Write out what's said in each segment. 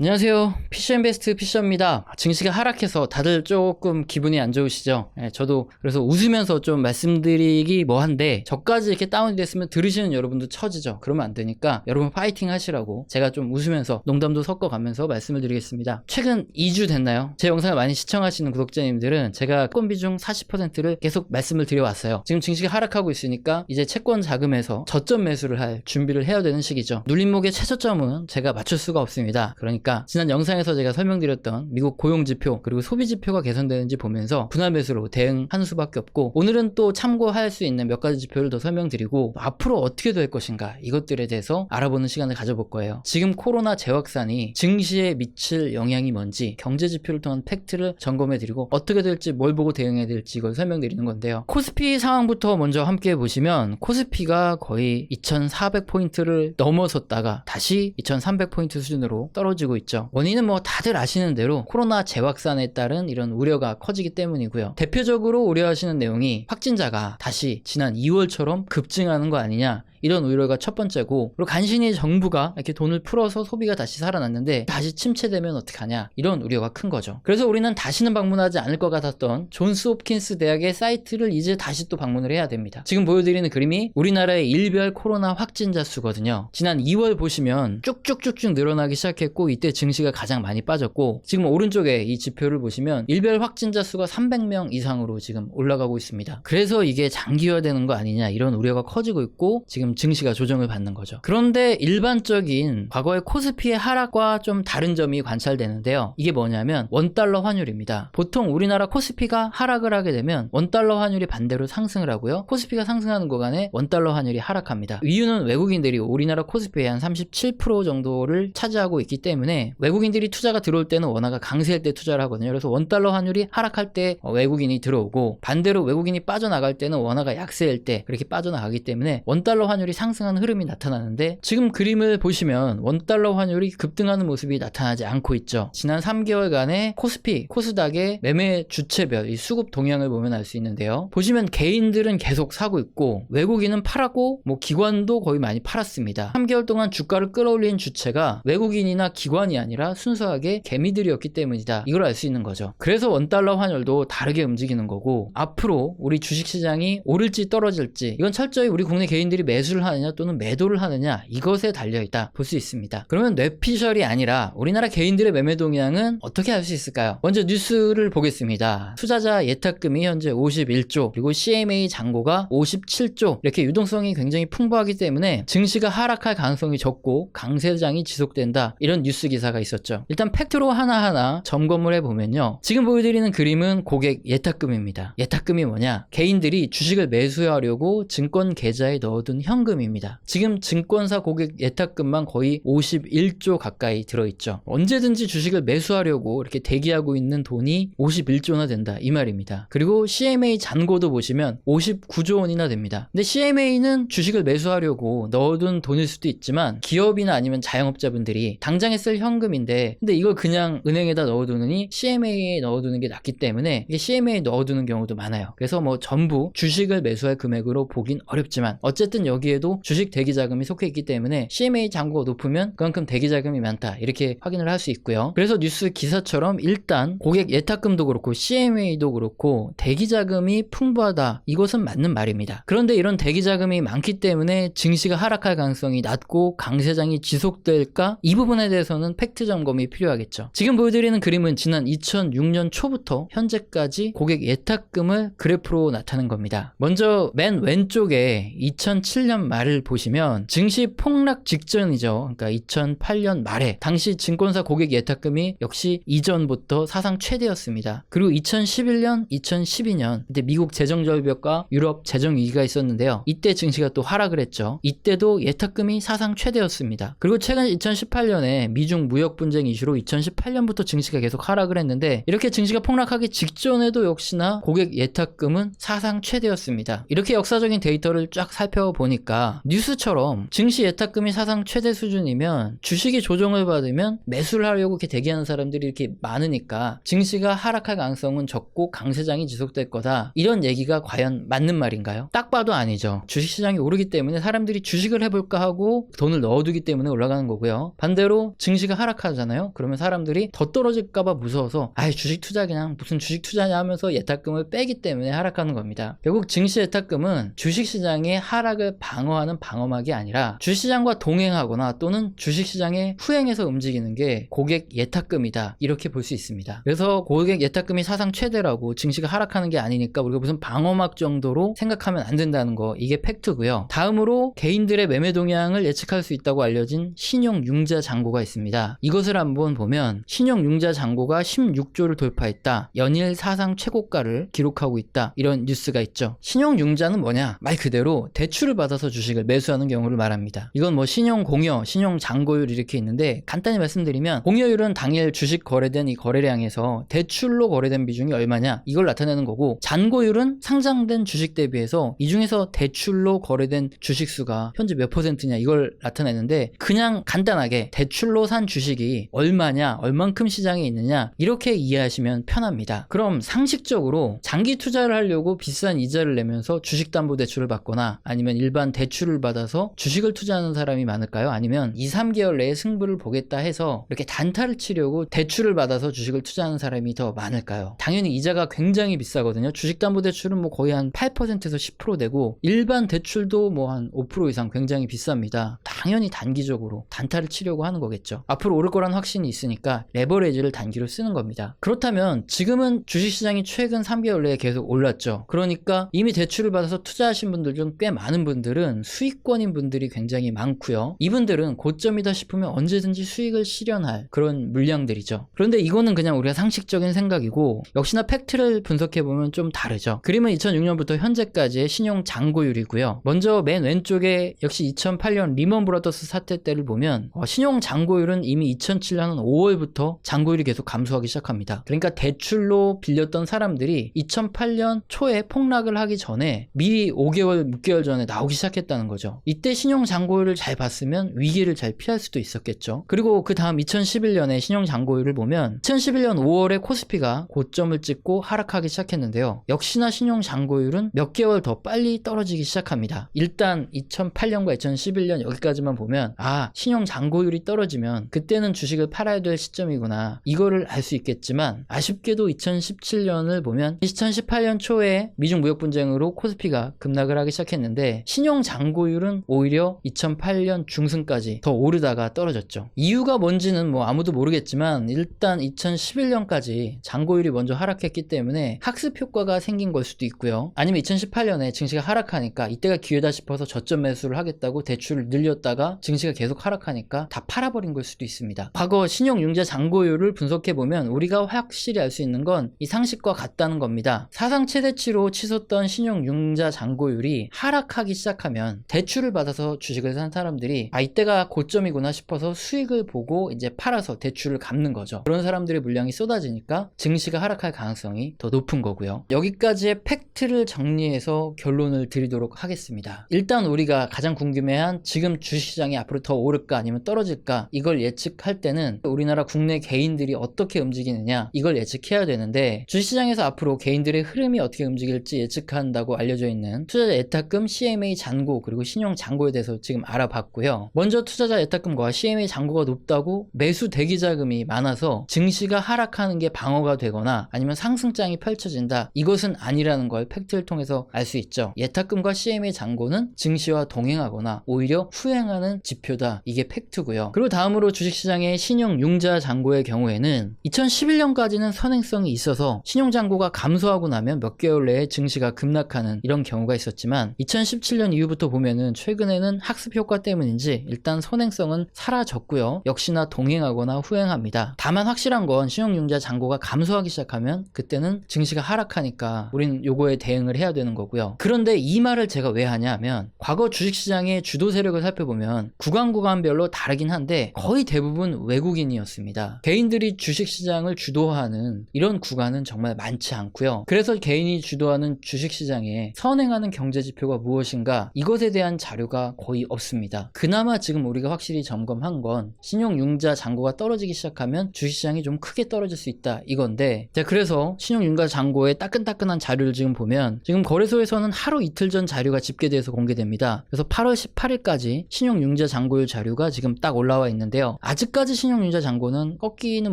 안녕하세요. 피셔인베스트 피셔입니다. 증시가 하락해서 다들 조금 기분이 안 좋으시죠? 예, 저도 그래서 웃으면서 좀 말씀드리기 뭐한데 저까지 이렇게 다운이 됐으면 들으시는 여러분도 처지죠. 그러면 안 되니까 여러분 파이팅 하시라고 제가 좀 웃으면서 농담도 섞어가면서 말씀을 드리겠습니다. 최근 2주 됐나요? 제 영상을 많이 시청하시는 구독자님들은 제가 채권 비중 40%를 계속 말씀을 드려왔어요. 지금 증시가 하락하고 있으니까 이제 채권 자금에서 저점 매수를 할 준비를 해야 되는 시기죠. 눌림목의 최저점은 제가 맞출 수가 없습니다. 그러니까 지난 영상에서 제가 설명드렸던 미국 고용 지표 그리고 소비 지표가 개선되는지 보면서 분할 매수로 대응하는 수밖에 없고 오늘은 또 참고할 수 있는 몇 가지 지표를 더 설명드리고 앞으로 어떻게 될 것인가 이것들에 대해서 알아보는 시간을 가져볼 거예요. 지금 코로나 재확산이 증시에 미칠 영향이 뭔지 경제 지표를 통한 팩트를 점검해 드리고 어떻게 될지 뭘 보고 대응해야 될지 이걸 설명드리는 건데요. 코스피 상황부터 먼저 함께 보시면 코스피가 거의 2,400포인트를 넘어섰다가 다시 2,300포인트 수준으로 떨어지고 있죠. 원인은 뭐 다들 아시는 대로 코로나 재확산에 따른 이런 우려가 커지기 때문이고요. 대표적으로 우려하시는 내용이 확진자가 다시 지난 2월처럼 급증하는 거 아니냐 이런 우려가 첫 번째고 그리고 간신히 정부가 이렇게 돈을 풀어서 소비가 다시 살아났는데 다시 침체되면 어떡하냐 이런 우려가 큰 거죠. 그래서 우리는 다시는 방문하지 않을 것 같았던 존스 홉킨스 대학의 사이트를 이제 다시 또 방문을 해야 됩니다. 지금 보여드리는 그림이 우리나라의 일별 코로나 확진자 수거든요. 지난 2월 보시면 쭉쭉쭉쭉 늘어나기 시작했고 이때 증시가 가장 많이 빠졌고 지금 오른쪽에 이 지표를 보시면 일별 확진자 수가 300명 이상으로 지금 올라가고 있습니다. 그래서 이게 장기화되는 거 아니냐 이런 우려가 커지고 있고 지금 증시가 조정을 받는 거죠. 그런데 일반적인 과거의 코스피의 하락과 좀 다른 점이 관찰되는데요. 이게 뭐냐면 원달러 환율입니다. 보통 우리나라 코스피가 하락을 하게 되면 원달러 환율이 반대로 상승을 하고요. 코스피가 상승하는 구간에 원달러 환율이 하락합니다. 이유는 외국인들이 우리나라 코스피의 한 37% 정도를 차지하고 있기 때문에 외국인들이 투자가 들어올 때는 원화가 강세일 때 투자를 하거든요. 그래서 원달러 환율이 하락할 때 어, 외국인이 들어오고 반대로 외국인이 빠져나갈 때는 원화가 약세일 때 그렇게 빠져나가기 때문에 원달러 환율 이 상승하는 흐름이 나타나는데 지금 그림을 보시면 원달러 환율이 급등하는 모습이 나타나지 않고 있죠. 지난 3개월간의 코스피, 코스닥의 매매 주체별 이 수급 동향을 보면 알 수 있는데요. 보시면 개인들은 계속 사고 있고 외국인은 팔았고 뭐 기관도 거의 많이 팔았습니다. 3개월 동안 주가를 끌어올린 주체가 외국인이나 기관이 아니라 순수하게 개미들이었기 때문이다. 이걸 알 수 있는 거죠. 그래서 원달러 환율도 다르게 움직이는 거고 앞으로 우리 주식시장이 오를지 떨어질지 이건 철저히 우리 국내 개인들이 매수 를 하느냐 또는 매도를 하느냐 이것에 달려있다 볼 수 있습니다. 그러면 뇌피셜이 아니라 우리나라 개인들의 매매 동향은 어떻게 알 수 있을까요? 먼저 뉴스를 보겠습니다. 투자자 예탁금이 현재 51조 그리고 CMA 잔고가 57조 이렇게 유동성이 굉장히 풍부하기 때문에 증시가 하락할 가능성이 적고 강세장이 지속된다 이런 뉴스 기사가 있었죠. 일단 팩트로 하나하나 점검을 해보면요. 지금 보여드리는 그림은 고객 예탁금입니다. 예탁금이 뭐냐? 개인들이 주식을 매수하려고 증권 계좌에 넣어둔 현금입니다. 지금 증권사 고객 예탁금만 거의 51조 가까이 들어있죠. 언제든지 주식을 매수하려고 이렇게 대기하고 있는 돈이 51조나 된다 이 말입니다. 그리고 CMA 잔고도 보시면 59조 원이나 됩니다. 근데 CMA는 주식을 매수하려고 넣어둔 돈일 수도 있지만 기업이나 아니면 자영업자분들이 당장에 쓸 현금인데 근데 이걸 그냥 은행에다 넣어두느니 CMA에 넣어두는 게 낫기 때문에 이게 CMA에 넣어두는 경우도 많아요. 그래서 뭐 전부 주식을 매수할 금액으로 보긴 어렵지만 어쨌든 여기 에도 주식 대기 자금이 속해 있기 때문에 CMA 잔고가 높으면 그만큼 대기 자금이 많다 이렇게 확인을 할 수 있고요. 그래서 뉴스 기사처럼 일단 고객 예탁금도 그렇고 CMA도 그렇고 대기 자금이 풍부하다 이것은 맞는 말입니다. 그런데 이런 대기 자금이 많기 때문에 증시가 하락할 가능성이 낮고 강세장이 지속될까 이 부분에 대해서는 팩트 점검이 필요하겠죠. 지금 보여드리는 그림은 지난 2006년 초부터 현재까지 고객 예탁금을 그래프로 나타낸 겁니다. 먼저 맨 왼쪽에 2007년 말을 보시면 증시 폭락 직전이죠. 그러니까 2008년 말에 당시 증권사 고객 예탁금이 역시 이전부터 사상 최대였습니다. 그리고 2011년, 2012년 이때 미국 재정 절벽과 유럽 재정 위기가 있었는데요. 이때 증시가 또 하락을 했죠. 이때도 예탁금이 사상 최대였습니다. 그리고 최근 2018년에 미중 무역 분쟁 이슈로 2018년부터 증시가 계속 하락을 했는데 이렇게 증시가 폭락하기 직전에도 역시나 고객 예탁금은 사상 최대였습니다. 이렇게 역사적인 데이터를 쫙 살펴보니까 보니까 뉴스처럼 증시 예탁금이 사상 최대 수준이면 주식이 조정을 받으면 매수를 하려고 이렇게 대기하는 사람들이 이렇게 많으니까 증시가 하락할 가능성은 적고 강세장이 지속될 거다. 이런 얘기가 과연 맞는 말인가요? 딱 봐도 아니죠. 주식시장이 오르기 때문에 사람들이 주식을 해볼까 하고 돈을 넣어두기 때문에 올라가는 거고요. 반대로 증시가 하락하잖아요. 그러면 사람들이 더 떨어질까봐 무서워서 아예 주식 투자 그냥 무슨 주식 투자냐 하면서 예탁금을 빼기 때문에 하락하는 겁니다. 결국 증시 예탁금은 주식시장의 하락을 방 어하는 방어막이 아니라 주식시장과 동행하거나 또는 주식시장의 후행해서 움직이는 게 고객 예탁금이다. 이렇게 볼 수 있습니다. 그래서 고객 예탁금이 사상 최대라고 증시가 하락하는 게 아니니까 우리가 무슨 방어막 정도로 생각하면 안 된다는 거 이게 팩트고요. 다음으로 개인들의 매매 동향을 예측할 수 있다고 알려진 신용융자 잔고가 있습니다. 이것을 한번 보면 신용융자 잔고가 16조를 돌파했다. 연일 사상 최고가를 기록하고 있다. 이런 뉴스가 있죠. 신용융자는 뭐냐? 말 그대로 대출을 받아서 주식을 매수하는 경우를 말합니다. 이건 뭐 신용 공여, 신용 잔고율 이렇게 있는데 간단히 말씀드리면 공여율은 당일 주식 거래된 이 거래량에서 대출로 거래된 비중이 얼마냐 이걸 나타내는 거고 잔고율은 상장된 주식 대비해서 이 중에서 대출로 거래된 주식 수가 현재 몇 퍼센트냐 이걸 나타내는데 그냥 간단하게 대출로 산 주식이 얼마냐 얼만큼 시장에 있느냐 이렇게 이해하시면 편합니다. 그럼 상식적으로 장기 투자를 하려고 비싼 이자를 내면서 주식담보대출을 받거나 아니면 일반 대출을 받아서 주식을 투자하는 사람이 많을까요? 아니면 2, 3개월 내에 승부를 보겠다 해서 이렇게 단타를 치려고 대출을 받아서 주식을 투자하는 사람이 더 많을까요? 당연히 이자가 굉장히 비싸거든요. 주식담보대출은 뭐 거의 한 8%에서 10% 되고 일반 대출도 뭐 한 5% 이상 굉장히 비쌉니다. 당연히 단기적으로 단타를 치려고 하는 거겠죠. 앞으로 오를 거란 확신이 있으니까 레버레지를 단기로 쓰는 겁니다. 그렇다면 지금은 주식시장이 최근 3개월 내에 계속 올랐죠. 그러니까 이미 대출을 받아서 투자하신 분들 중 꽤 많은 분들은 수익권인 분들이 굉장히 많고요. 이분들은 고점이다 싶으면 언제든지 수익을 실현할 그런 물량들이죠. 그런데 이거는 그냥 우리가 상식적인 생각이고 역시나 팩트를 분석해 보면 좀 다르죠. 그림은 2006년부터 현재까지의 신용 잔고율이고요. 먼저 맨 왼쪽에 역시 2008년 리먼 브라더스 사태 때를 보면 어, 신용 잔고율은 이미 2007년 5월부터 잔고율이 계속 감소하기 시작합니다. 그러니까 대출로 빌렸던 사람들이 2008년 초에 폭락을 하기 전에 미리 5개월, 6개월 전에 나오기 시작했다는 거죠. 이때 신용 잔고율을 잘 봤으면 위기를 잘 피할 수도 있었겠죠. 그리고 그 다음 2011년에 신용 잔고율을 보면 2011년 5월에 코스피가 고점을 찍고 하락하기 시작했는데요. 역시나 신용 잔고율은 몇 개월 더 빨리 떨어지기 시작합니다. 일단 2008년과 2011년 여기까지 만 보면 아 신용 잔고율이 떨어지면 그때는 주식을 팔아야 될 시점이구나 이거를 알 수 있겠지만 아쉽게도 2017년을 보면 2018년 초에 미중 무역 분쟁으로 코스피가 급락을 하기 시작했는데 신용 잔고율은 오히려 2008년 중순까지 더 오르다가 떨어졌죠. 이유가 뭔지는 뭐 아무도 모르겠지만 일단 2011년까지 잔고율이 먼저 하락했기 때문에 학습 효과가 생긴 걸 수도 있고요. 아니면 2018년에 증시가 하락하니까 이때가 기회다 싶어서 저점 매수를 하겠다고 대출을 늘렸다 가 증시가 계속 하락하니까 다 팔아버린 걸 수도 있습니다. 과거 신용융자 잔고율을 분석해 보면 우리가 확실히 알 수 있는 건 이 상식과 같다는 겁니다. 사상 최대치로 치솟던 신용융자 잔고율이 하락하기 시작하면 대출을 받아서 주식을 산 사람들이 아 이때가 고점이구나 싶어서 수익을 보고 이제 팔아서 대출을 갚는 거죠. 그런 사람들의 물량이 쏟아지니까 증시가 하락할 가능성이 더 높은 거고요. 여기까지의 팩트를 정리해서 결론을 드리도록 하겠습니다. 일단 우리가 가장 궁금해한 지금 주식 시장이 앞으로 더 오를까 아니면 떨어질까 이걸 예측할 때는 우리나라 국내 개인들이 어떻게 움직이느냐 이걸 예측해야 되는데 주식시장에서 앞으로 개인들의 흐름이 어떻게 움직일지 예측한다고 알려져 있는 투자자 예탁금, CMA 잔고 그리고 신용 잔고에 대해서 지금 알아봤고요. 먼저 투자자 예탁금과 CMA 잔고가 높다고 매수 대기 자금이 많아서 증시가 하락하는 게 방어가 되거나 아니면 상승장이 펼쳐진다. 이것은 아니라는 걸 팩트를 통해서 알 수 있죠. 예탁금과 CMA 잔고는 증시와 동행하거나 오히려 후행 하는 지표다. 이게 팩트고요. 그리고 다음으로 주식시장의 신용 융자 잔고의 경우에는 2011년까지는 선행성이 있어서 신용 잔고가 감소하고 나면 몇 개월 내에 증시가 급락하는 이런 경우가 있었지만 2017년 이후부터 보면은 최근에는 학습 효과 때문인지 일단 선행성은 사라졌고요. 역시나 동행하거나 후행합니다. 다만 확실한 건 신용융자 잔고가 감소하기 시작하면 그때는 증시가 하락하니까 우린 요거에 대응을 해야 되는 거고요. 그런데 이 말을 제가 왜 하냐 하면 과거 주식시장의 주도 세력을 살펴보면 구간 구간별로 다르긴 한데 거의 대부분 외국인이었습니다. 개인들이 주식시장을 주도하는 이런 구간은 정말 많지 않고요. 그래서 개인이 주도하는 주식시장에 선행하는 경제지표가 무엇인가 이것에 대한 자료가 거의 없습니다. 그나마 지금 우리가 확실히 점검한 건 신용융자 잔고가 떨어지기 시작하면 주식시장이 좀 크게 떨어질 수 있다 이건데 자 그래서 신용융자 잔고의 따끈따끈한 자료를 지금 보면 지금 거래소에서는 하루 이틀 전 자료가 집계돼서 공개됩니다. 그래서 8월 18일까지 신용융자 잔고율 자료가 지금 딱 올라와 있는데요. 아직까지 신용융자 잔고는 꺾이는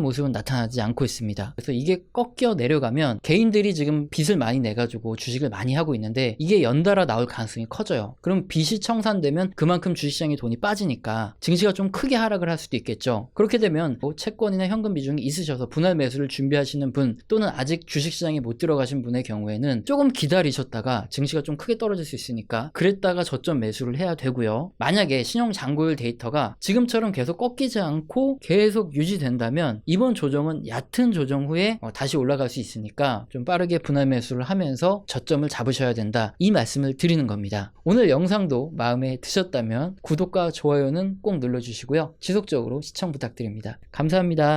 모습은 나타나지 않고 있습니다. 그래서 이게 꺾여 내려가면 개인들이 지금 빚을 많이 내가지고 주식을 많이 하고 있는데 이게 연달아 나올 가능성이 커져요. 그럼 빚이 청산되면 그만큼 주식시장에 돈이 빠지니까 증시가 좀 크게 하락을 할 수도 있겠죠. 그렇게 되면 뭐 채권이나 현금 비중이 있으셔서 분할 매수를 준비하시는 분 또는 아직 주식시장에 못 들어가신 분의 경우에는 조금 기다리셨다가 증시가 좀 크게 떨어질 수 있으니까 그랬다가 저점 매수를 해야 되고요. 만약에 신용 잔고율 데이터가 지금처럼 계속 꺾이지 않고 계속 유지된다면 이번 조정은 얕은 조정 후에 어, 다시 올라갈 수 있으니까 좀 빠르게 분할 매수를 하면서 저점을 잡으셔야 된다. 이 말씀을 드리는 겁니다. 오늘 영상도 마음에 드셨다면 구독과 좋아요는 꼭 눌러주시고요. 지속적으로 시청 부탁드립니다. 감사합니다.